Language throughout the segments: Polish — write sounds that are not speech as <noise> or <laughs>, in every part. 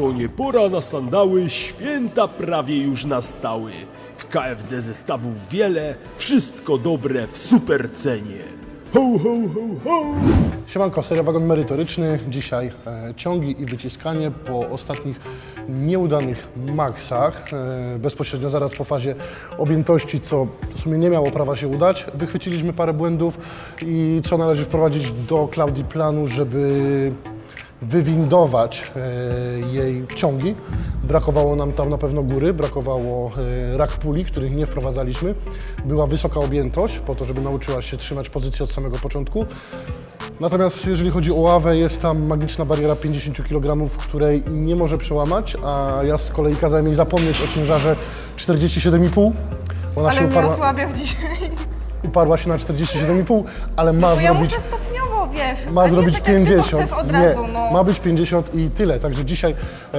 To nie pora na sandały, święta prawie już nastały. W KFD zestawów wiele, wszystko dobre w super cenie. Ho, ho, ho, ho! Siemanko, seria Wagon Merytoryczny. Dzisiaj e, ciągi i wyciskanie po ostatnich nieudanych maksach. E, bezpośrednio zaraz po fazie objętości, co w sumie nie miało prawa się udać. Wychwyciliśmy parę błędów i co należy wprowadzić do Klaudii planu, żeby wywindować e, jej ciągi. Brakowało nam tam na pewno góry, brakowało e, rak puli, których nie wprowadzaliśmy. Była wysoka objętość po to, żeby nauczyła się trzymać pozycję od samego początku. Natomiast jeżeli chodzi o ławę, jest tam magiczna bariera 50 kg, której nie może przełamać, a ja z kolei kazałem jej zapomnieć o ciężarze 47,5. Ona się Ale mnie uparła, osłabiał dzisiaj. uparła się na 47,5, ale ma Bo ja zrobić muszę wiesz. ma a nie zrobić tak jak 50. Ty to chcesz od razu, nie, no. ma być 50 i tyle. Także dzisiaj e,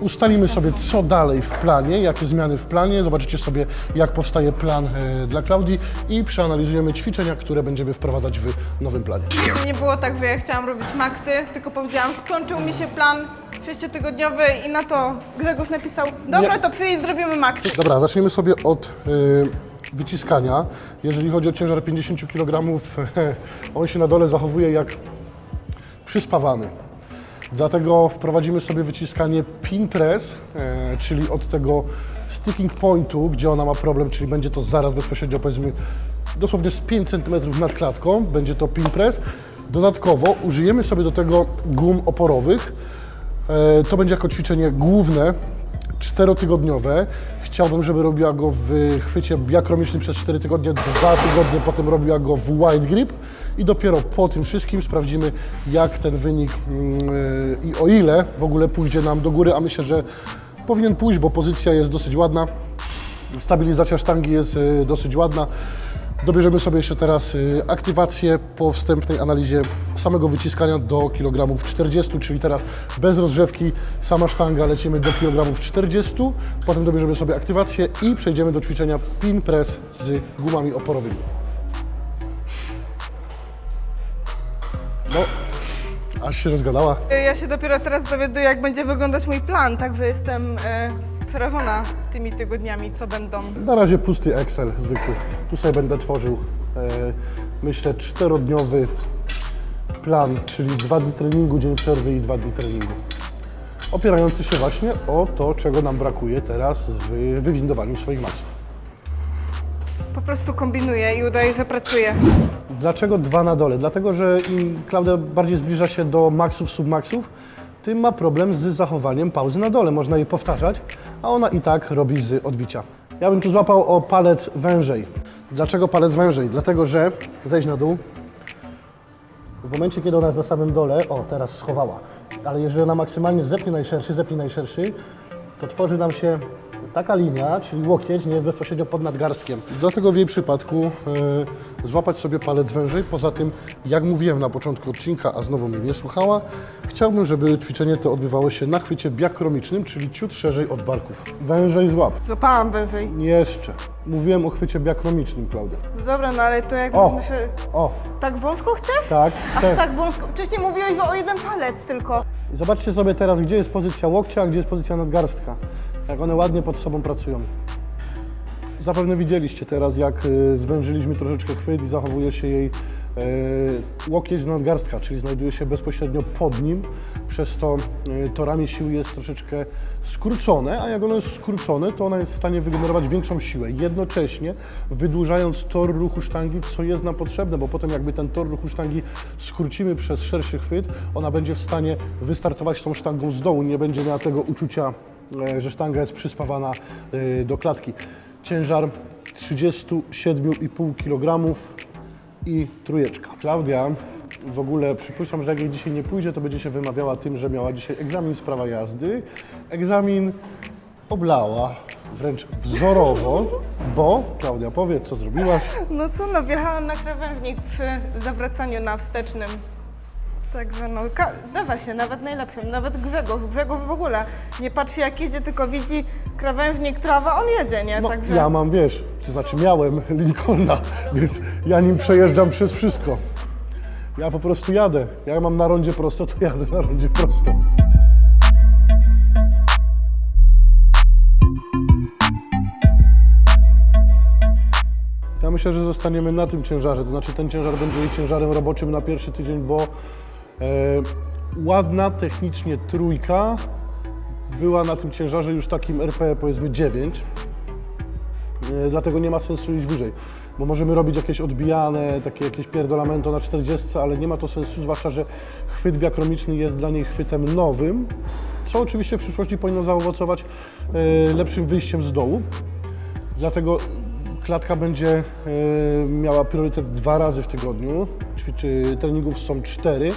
ustalimy sobie, co dalej w planie, jakie zmiany w planie. Zobaczycie sobie, jak powstaje plan e, dla Klaudii i przeanalizujemy ćwiczenia, które będziemy wprowadzać w nowym planie. Nie było tak, że ja chciałam robić maksy, tylko powiedziałam, skończył mi się plan sześciotygodniowy i na to Grzegorz napisał, dobra, Nie. to przyjdź, zrobimy maksy. Dobra, zaczniemy sobie od y, wyciskania. Jeżeli chodzi o ciężar 50 kg, <laughs> on się na dole zachowuje jak przyspawany. Dlatego wprowadzimy sobie wyciskanie pin press, e, czyli od tego sticking pointu, gdzie ona ma problem, czyli będzie to zaraz bezpośrednio powiedzmy dosłownie z 5 cm nad klatką, będzie to pin press. Dodatkowo użyjemy sobie do tego gum oporowych. E, To będzie jako ćwiczenie główne, czterotygodniowe. Chciałbym, żeby robiła go w chwycie biakromicznym przez 4 tygodnie, dwa tygodnie potem robiła go w wide grip i dopiero po tym wszystkim sprawdzimy, jak ten wynik mm, y, i o ile w ogóle pójdzie nam do góry, a myślę, że powinien pójść, bo pozycja jest dosyć ładna, stabilizacja sztangi jest y, dosyć ładna. Dobierzemy sobie jeszcze teraz y, aktywację po wstępnej analizie samego wyciskania do kilogramów 40, czyli teraz bez rozgrzewki, sama sztanga lecimy do kilogramów 40, potem dobierzemy sobie aktywację i przejdziemy do ćwiczenia pin press z gumami oporowymi. No, aż się rozgadała. Ja się dopiero teraz dowiaduję, jak będzie wyglądać mój plan, także jestem e, przerażona tymi tygodniami, co będą. Na razie pusty Excel zwykły. Tu sobie będę tworzył, e, myślę, czterodniowy plan, czyli dwa dni treningu, dzień przerwy i dwa dni treningu. Opierający się właśnie o to, czego nam brakuje teraz w wywindowaniu swoich maksów. Po prostu kombinuję i udaję, że pracuję. Dlaczego dwa na dole? Dlatego, że im Klaudia bardziej zbliża się do maksów, submaksów, tym ma problem z zachowaniem pauzy na dole. Można jej powtarzać, a ona i tak robi z odbicia. Ja bym tu złapał o palec wężej. Dlaczego palec wężej? Dlatego, że zejdź na dół. W momencie, kiedy ona jest na samym dole, o teraz schowała, ale jeżeli ona maksymalnie zepnie najszerszy, zepnie najszerszy, to tworzy nam się taka linia, czyli łokieć nie jest bezpośrednio pod nadgarstkiem. Dlatego w jej przypadku e, złapać sobie palec wężej. Poza tym, jak mówiłem na początku odcinka, a znowu mnie nie słuchała, chciałbym, żeby ćwiczenie to odbywało się na chwycie biakromicznym, czyli ciut szerzej od barków. Wężej złap. Złapałam wyżej. Jeszcze. Mówiłem o chwycie biakromicznym, Klaudia. Dobra, no ale to jak O! muszę... O, Tak wąsko chcesz? tak, Aż chcę. tak wąsko. Wcześniej mówiłeś o jeden palec tylko. Zobaczcie sobie teraz, gdzie jest pozycja łokcia, a gdzie jest pozycja nadgarstka. Jak one ładnie pod sobą pracują. Zapewne widzieliście teraz, jak y, zwężyliśmy troszeczkę chwyt i zachowuje się jej y, łokieć do nadgarstka, czyli znajduje się bezpośrednio pod nim. Przez to y, to ramię sił jest troszeczkę skrócone, a jak ono jest skrócone, to ona jest w stanie wygenerować większą siłę, jednocześnie wydłużając tor ruchu sztangi, co jest nam potrzebne, bo potem jakby ten tor ruchu sztangi skrócimy przez szerszy chwyt, ona będzie w stanie wystartować tą sztangą z dołu, nie będzie miała tego uczucia, e, że sztanga jest przyspawana e, do klatki. Ciężar 37,5 kg i trójeczka. Klaudia w ogóle przypuszczam, że jak jej dzisiaj nie pójdzie, to będzie się wymawiała tym, że miała dzisiaj egzamin z prawa jazdy. Egzamin oblała wręcz wzorowo, bo Klaudia powiedz, co zrobiłaś. No co, no wjechałam na krawężnik przy zawracaniu na wstecznym. Także no, zdawa się, nawet najlepszym, nawet Grzegorz. Grzegorz w ogóle nie patrzy jak jedzie, tylko widzi krawężnik trawa, on jedzie, nie? No, Także... Ja mam, wiesz, to znaczy miałem Lincolna, więc ja nim przejeżdżam przez wszystko. Ja po prostu jadę. Ja mam na rondzie prosto, to jadę na rondzie prosto. Ja myślę, że zostaniemy na tym ciężarze, to znaczy ten ciężar będzie jej ciężarem roboczym na pierwszy tydzień, bo ładna technicznie trójka była na tym ciężarze już takim RP powiedzmy 9. E, Dlatego nie ma sensu iść wyżej, bo możemy robić jakieś odbijane, takie jakieś pierdolamento na 40, ale nie ma to sensu, zwłaszcza, że chwyt biakromiczny jest dla niej chwytem nowym, co oczywiście w przyszłości powinno zaowocować e, lepszym wyjściem z dołu. Dlatego klatka będzie e, miała priorytet dwa razy w tygodniu. Ćwiczy, treningów są cztery.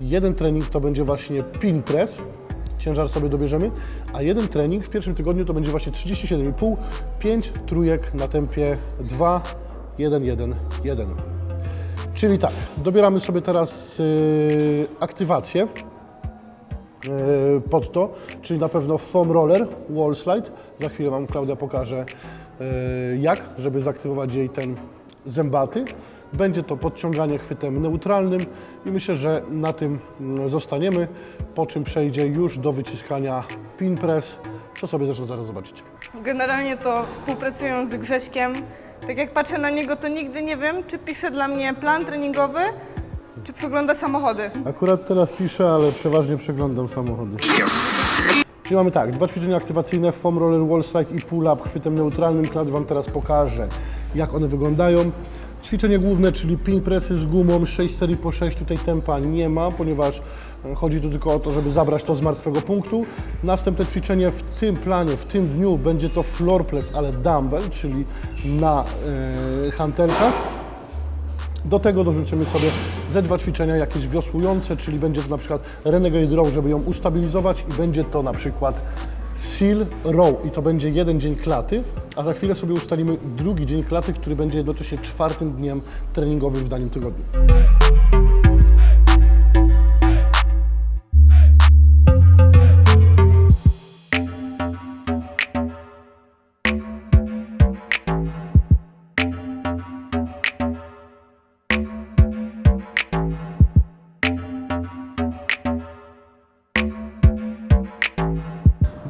Jeden trening to będzie właśnie pin press, ciężar sobie dobierzemy, a jeden trening w pierwszym tygodniu to będzie właśnie 37,5, 5 trójek na tempie 2, 1, 1, 1. Czyli tak, dobieramy sobie teraz yy, aktywację yy, pod to, czyli na pewno foam roller, wall slide. Za chwilę Wam Klaudia pokaże yy, jak, żeby zaktywować jej ten zębaty. Będzie to podciąganie chwytem neutralnym i myślę, że na tym mm, zostaniemy, po czym przejdzie już do wyciskania pin press, co sobie zresztą zaraz zobaczycie. Generalnie to współpracują z Grześkiem. Tak jak patrzę na niego, to nigdy nie wiem, czy pisze dla mnie plan treningowy, czy przegląda samochody. Akurat teraz piszę, ale przeważnie przeglądam samochody. Czyli mamy tak, dwa ćwiczenia aktywacyjne, foam roller, wall slide i pull up chwytem neutralnym. Klad Wam teraz pokaże, jak one wyglądają. Ćwiczenie główne, czyli pin pressy z gumą, 6 serii po 6, tutaj tempa nie ma, ponieważ e, chodzi tu tylko o to, żeby zabrać to z martwego punktu. Następne ćwiczenie w tym planie, w tym dniu będzie to floor press, ale dumbbell, czyli na e, hantelkach. Do tego dorzucimy sobie ze dwa ćwiczenia jakieś wiosłujące, czyli będzie to na przykład renegade row, żeby ją ustabilizować i będzie to na przykład seal row i to będzie jeden dzień klaty, a za chwilę sobie ustalimy drugi dzień klaty, który będzie jednocześnie czwartym dniem treningowym w danym tygodniu.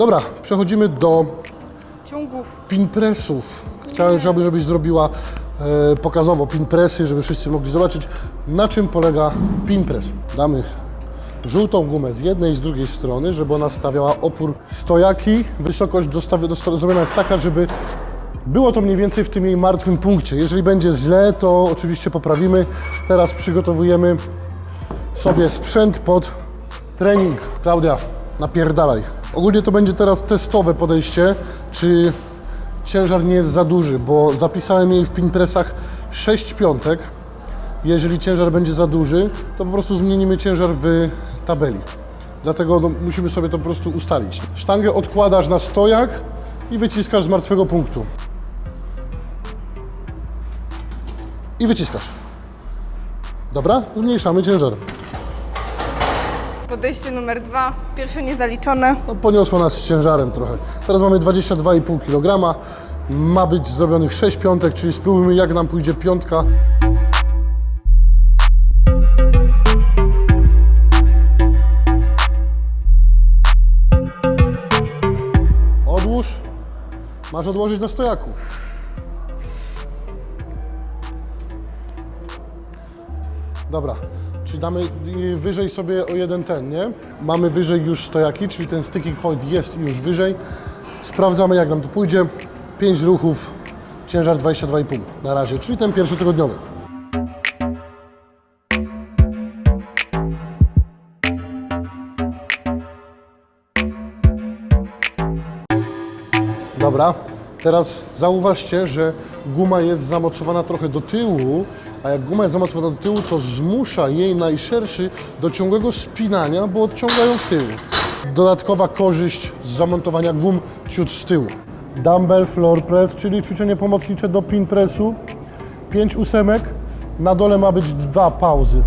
Dobra, przechodzimy do Ciągów. pin pressów. Chciałem, żeby, żebyś zrobiła e, pokazowo pin pressy, żeby wszyscy mogli zobaczyć, na czym polega pin press. Damy żółtą gumę z jednej i z drugiej strony, żeby ona stawiała opór stojaki. Wysokość dostawi, dosta- zrobiona jest taka, żeby było to mniej więcej w tym jej martwym punkcie. Jeżeli będzie źle, to oczywiście poprawimy. Teraz przygotowujemy sobie sprzęt pod trening. Klaudia, napierdalaj. Ogólnie to będzie teraz testowe podejście, czy ciężar nie jest za duży, bo zapisałem jej w pinpressach 6 piątek. Jeżeli ciężar będzie za duży, to po prostu zmienimy ciężar w tabeli. Dlatego no, musimy sobie to po prostu ustalić. Sztangę odkładasz na stojak i wyciskasz z martwego punktu. I wyciskasz. Dobra? Zmniejszamy ciężar. Podejście numer dwa. Pierwsze niezaliczone. No, poniosło nas ciężarem trochę. Teraz mamy 22,5 kg. Ma być zrobionych 6 piątek, czyli spróbujmy jak nam pójdzie piątka. Odłóż. Masz odłożyć na stojaku. Dobra, czyli damy y, wyżej sobie o jeden ten, nie? Mamy wyżej już stojaki, czyli ten sticking point jest już wyżej. Sprawdzamy jak nam to pójdzie. 5 ruchów, ciężar 22,5 na razie, czyli ten pierwszy tygodniowy. Dobra, teraz zauważcie, że guma jest zamocowana trochę do tyłu, a jak guma jest zamocowana do tyłu, to zmusza jej najszerszy do ciągłego spinania, bo odciągają w tył. Dodatkowa korzyść z zamontowania gum ciut z tyłu. Dumbbell floor press, czyli ćwiczenie pomocnicze do pin pressu. 5 ósemek, na dole ma być dwa pauzy.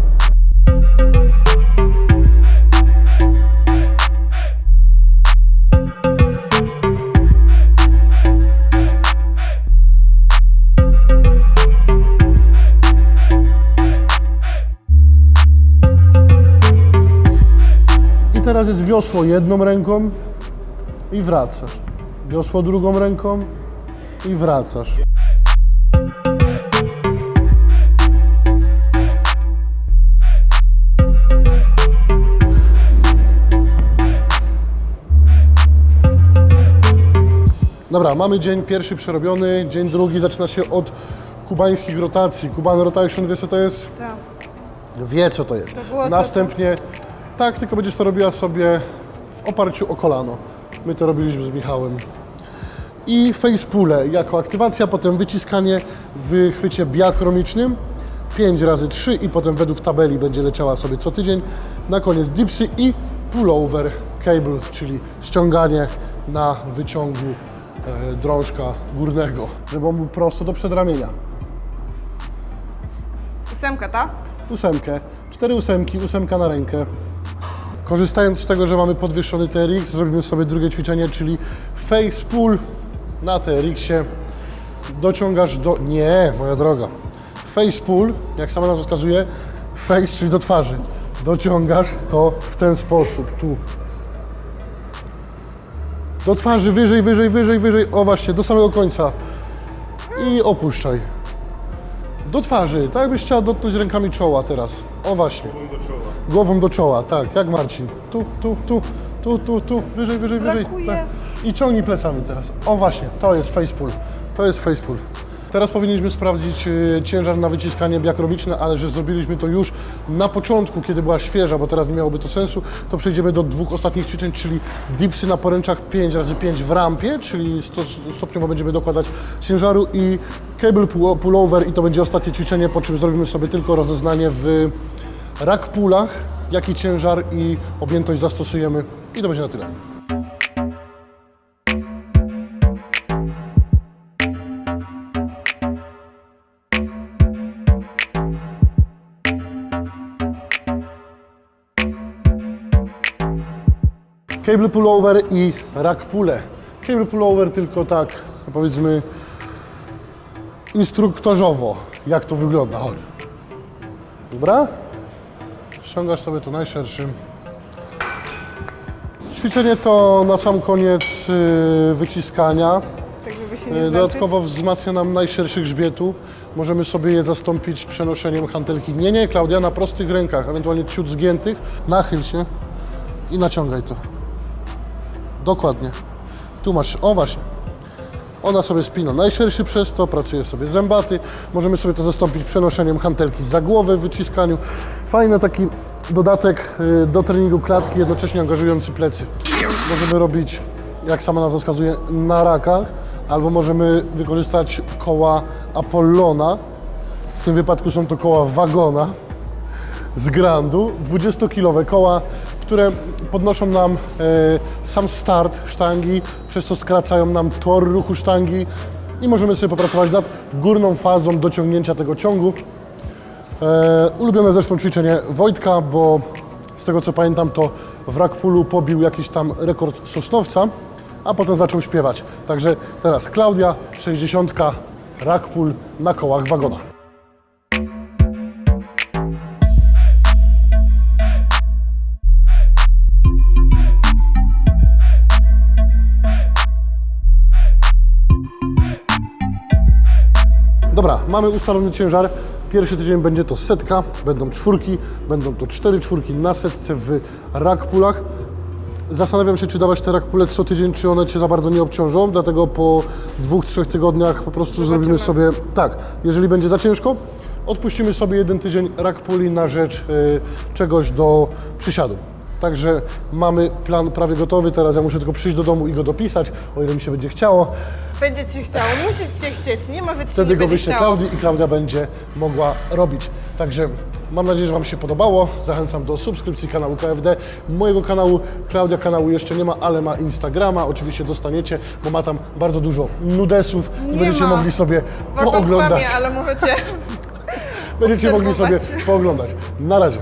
teraz jest wiosło jedną ręką i wracasz. Wiosło drugą ręką i wracasz. Dobra, mamy dzień pierwszy przerobiony, dzień drugi zaczyna się od kubańskich rotacji. Kuban Rotation, wiesz co to jest? Tak. Wie co to jest. To to- Następnie tak tak, tylko będziesz to robiła sobie w oparciu o kolano. My to robiliśmy z Michałem. I facepule jako aktywacja, potem wyciskanie w chwycie biachromicznym 5 razy 3 i potem według tabeli będzie leciała sobie co tydzień. Na koniec dipsy i pullover cable, czyli ściąganie na wyciągu e, drążka górnego, żeby on był prosto do przedramienia. Ósemka, tak? ósemkę, cztery ósemki, ósemka na rękę. Korzystając z tego, że mamy podwyższony TRX, zrobimy sobie drugie ćwiczenie, czyli face pull na TRX-ie. Dociągasz do... Nie, moja droga. Face pull, jak sama nazwa wskazuje, face, czyli do twarzy. Dociągasz to w ten sposób, tu. Do twarzy, wyżej, wyżej, wyżej, wyżej. O właśnie, do samego końca. I opuszczaj. Do twarzy, tak jakbyś chciała dotknąć rękami czoła teraz. O właśnie. Głową do czoła. Głową do czoła, tak, jak Marcin. Tu, tu, tu, tu, tu, tu, wyżej, wyżej, wyżej. Brakuje. Tak. I ciągnij plecami teraz. O właśnie, to jest face pull. To jest face pull. Teraz powinniśmy sprawdzić y, ciężar na wyciskanie biakromiczne, ale że zrobiliśmy to już na początku, kiedy była świeża, bo teraz nie miałoby to sensu, to przejdziemy do dwóch ostatnich ćwiczeń, czyli dipsy na poręczach 5 razy 5 w rampie, czyli sto, stopniowo będziemy dokładać ciężaru i cable pull- pullover i to będzie ostatnie ćwiczenie, po czym zrobimy sobie tylko rozeznanie w rack pullach, jaki ciężar i objętość zastosujemy i to będzie na tyle. Cable pullover i rack pulle. Cable pullover tylko tak, powiedzmy, instruktorzowo, jak to wygląda. Chodź. Dobra? Ściągasz sobie to najszerszym. Ćwiczenie to na sam koniec yy, wyciskania. Tak, zmęczyć. Dodatkowo wzmacnia nam najszerszy grzbietu. Możemy sobie je zastąpić przenoszeniem hantelki. Nie, nie, Klaudia, na prostych rękach, ewentualnie ciut zgiętych. Nachyl się i naciągaj to. Dokładnie. Tu masz, o właśnie. Ona sobie spina najszerszy przez to, pracuje sobie zębaty. Możemy sobie to zastąpić przenoszeniem hantelki za głowę w wyciskaniu. Fajny taki dodatek y, do treningu klatki, jednocześnie angażujący plecy. Możemy robić, jak sama nazwa wskazuje, na rakach, albo możemy wykorzystać koła Apollona. W tym wypadku są to koła wagona z Grandu, 20-kilowe koła, które podnoszą nam e, sam start sztangi, przez co skracają nam tor ruchu sztangi i możemy sobie popracować nad górną fazą dociągnięcia tego ciągu. E, ulubione zresztą ćwiczenie Wojtka, bo z tego co pamiętam to w Rakpulu pobił jakiś tam rekord Sosnowca, a potem zaczął śpiewać. Także teraz Klaudia, 60 Rakpul na kołach wagona. Dobra, mamy ustalony ciężar. Pierwszy tydzień będzie to setka, będą czwórki, będą to cztery czwórki na setce w rakpulach. Zastanawiam się, czy dawać te rakpule co tydzień, czy one Cię za bardzo nie obciążą, dlatego po dwóch, trzech tygodniach po prostu zrobimy sobie tak. Jeżeli będzie za ciężko, odpuścimy sobie jeden tydzień rakpuli na rzecz y, czegoś do przysiadu. Także mamy plan prawie gotowy, teraz ja muszę tylko przyjść do domu i go dopisać, o ile mi się będzie chciało. Będzie ci chciało, musi chcieć, nie ma, ci Wtedy go wyślę. Klaudii i Klaudia będzie mogła robić. Także mam nadzieję, że Wam się podobało. Zachęcam do subskrypcji kanału KFD. Mojego kanału, Klaudia kanału jeszcze nie ma, ale ma Instagrama. Oczywiście dostaniecie, bo ma tam bardzo dużo nudesów i Nie będziecie ma. mogli sobie Wagon pooglądać. kłamie, ale mówię cię. <laughs> Będziecie <laughs> mogli sobie pooglądać. Na razie.